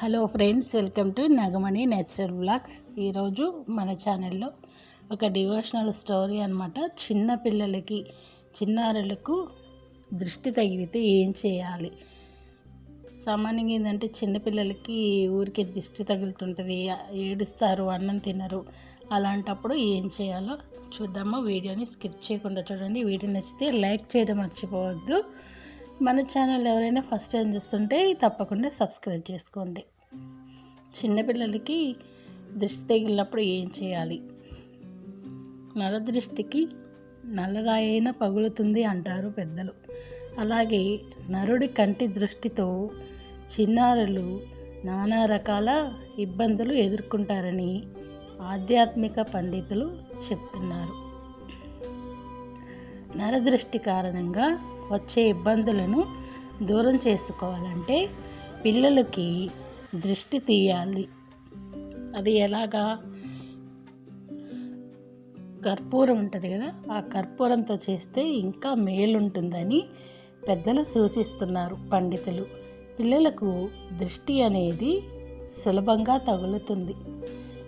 Hello friends welcome to Nagamani natural blogs ఈరోజు మన ఛానల్లో ఒక డివోషనల్ స్టోరీ అనమాట చిన్న పిల్లలకి చిన్నారులకు దృష్టి తగిలితే ఏం చేయాలి? సామాన్యంగా ఏంటంటే చిన్నపిల్లలకి ఊరికి దిష్టి తగులుతుంటుంది ఏడుస్తారు అన్నం తినరు. అలాంటప్పుడు ఏం చేయాలో చూద్దాము. వీడియోని స్కిప్ చేయకుండా చూడండి. వీడియో నచ్చితే లైక్ చేయడం మర్చిపోవద్దు. మన ఛానల్ ఎవరైనా ఫస్ట్ టైం చూస్తుంటే తప్పకుండా సబ్స్క్రైబ్ చేసుకోండి. చిన్నపిల్లలకి దృష్టి తగిలినప్పుడు ఏం చేయాలి? నరదృష్టికి నల్లరాయైనా పగులుతుంది అంటారు పెద్దలు. అలాగే నరుడి కంటి దృష్టితో చిన్నారులు నానా రకాల ఇబ్బందులు ఎదుర్కొంటారని ఆధ్యాత్మిక పండితులు చెప్తున్నారు. నరదృష్టి కారణంగా వచ్చే ఇబ్బందులను దూరం చేసుకోవాలంటే పిల్లలకి దృష్టి తీయాలి. అది ఎలాగా? కర్పూరం ఉంటుంది కదా ఆ కర్పూరంతో చేస్తే ఇంకా మేలుంటుందని పెద్దలు సూచిస్తున్నారు పండితులు. పిల్లలకు దృష్టి అనేది సులభంగా తగులుతుంది.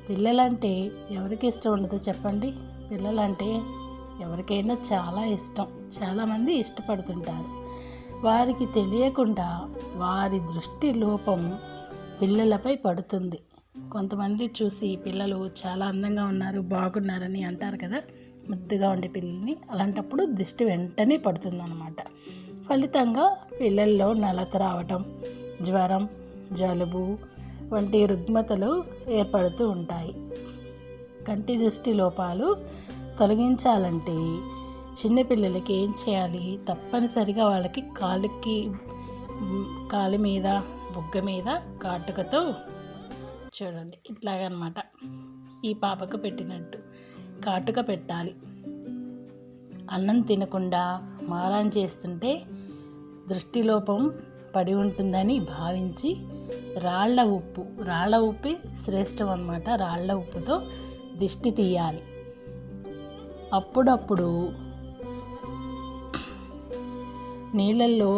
పిల్లలంటే ఎవరికి ఇష్టం ఉండదో చెప్పండి? పిల్లలంటే ఎవరికైనా చాలా ఇష్టం. చాలామంది ఇష్టపడుతుంటారు. వారికి తెలియకుండా వారి దృష్టి లోపం పిల్లలపై పడుతుంది. కొంతమంది చూసి పిల్లలు చాలా అందంగా ఉన్నారు బాగున్నారని అంటారు కదా. ముద్దుగా ఉండే పిల్లల్ని అలాంటప్పుడు దృష్టి వెంటనే పడుతుందన్నమాట. ఫలితంగా పిల్లల్లో నలత రావటం జ్వరం జలుబు వంటి రుగ్మతలు ఏర్పడుతూ ఉంటాయి. కంటి దృష్టి లోపాలు తొలగించాలంటే చిన్నపిల్లలకి ఏం చేయాలి? తప్పనిసరిగా వాళ్ళకి కాలుకి కాలు మీద బుగ్గ మీద కాటుకతో చూడండి. ఇట్లాగనమాట. ఈ పాపకు పెట్టినట్టు కాటుక పెట్టాలి. అన్నం తినకుండా మారాన్ చేస్తుంటే దృష్టిలోపం పడి ఉంటుందని భావించి రాళ్ళ ఉప్పు రాళ్ళ ఉప్పే శ్రేష్టం అనమాట రాళ్ళ ఉప్పుతో దిష్టి తీయాలి. అప్పుడప్పుడు నీళ్ళల్లో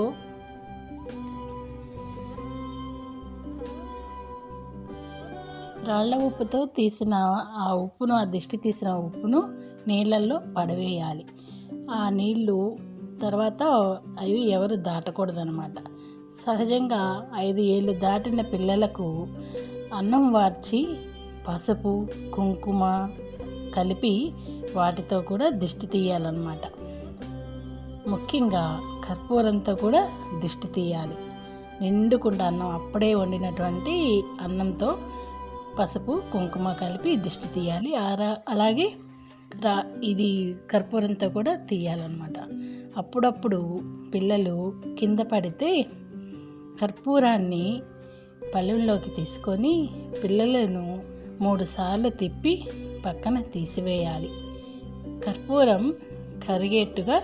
రాళ్ళ ఉప్పుతో తీసిన ఆ ఉప్పును ఆ దిష్టి తీసిన ఉప్పును నీళ్ళల్లో పడవేయాలి. ఆ నీళ్ళు తర్వాత అవి ఎవరు దాటకూడదనమాట సహజంగా ఐదు ఏళ్ళు దాటిన పిల్లలకు అన్నం వార్చి పసుపు కుంకుమ కలిపి వాటితో కూడా దిష్టి తీయాలన్నమాట. ముఖ్యంగా కర్పూరంతో కూడా దిష్టి తీయాలి. నిండుకుండా అన్నం అప్పుడే వండినటువంటి అన్నంతో పసుపు కుంకుమ కలిపి దిష్టి తీయాలి. అలాగే రా ఇది కర్పూరంతో కూడా తీయాలన్నమాట. అప్పుడప్పుడు పిల్లలు కింద పడితే కర్పూరాన్ని పళ్ళెంలోకి తీసుకొని పిల్లలను మూడుసార్లు తిప్పి పక్కన తీసివేయాలి. కర్పూరం కరిగేట్టుగా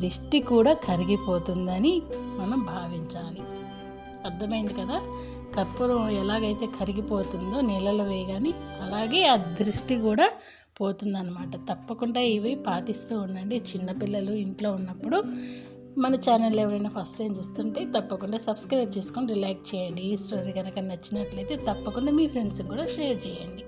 దిష్టి కూడా కరిగిపోతుందని మనం భావించాలి. అర్థమైంది కదా? కర్పూరం ఎలాగైతే కరిగిపోతుందో నీళ్ళలో వేయగానే అలాగే ఆ దృష్టి కూడా పోతుందన్నమాట. తప్పకుండా ఇవి పాటిస్తూ ఉండండి. చిన్నపిల్లలు ఇంట్లో ఉన్నప్పుడు మన ఛానల్ ఎవరైనా ఫస్ట్ టైం చూస్తుంటే తప్పకుండా సబ్స్క్రైబ్ చేసుకొని లైక్ చేయండి. ఈ స్టోరీ కనుక నచ్చినట్లయితే తప్పకుండా మీ ఫ్రెండ్స్కి కూడా షేర్ చేయండి.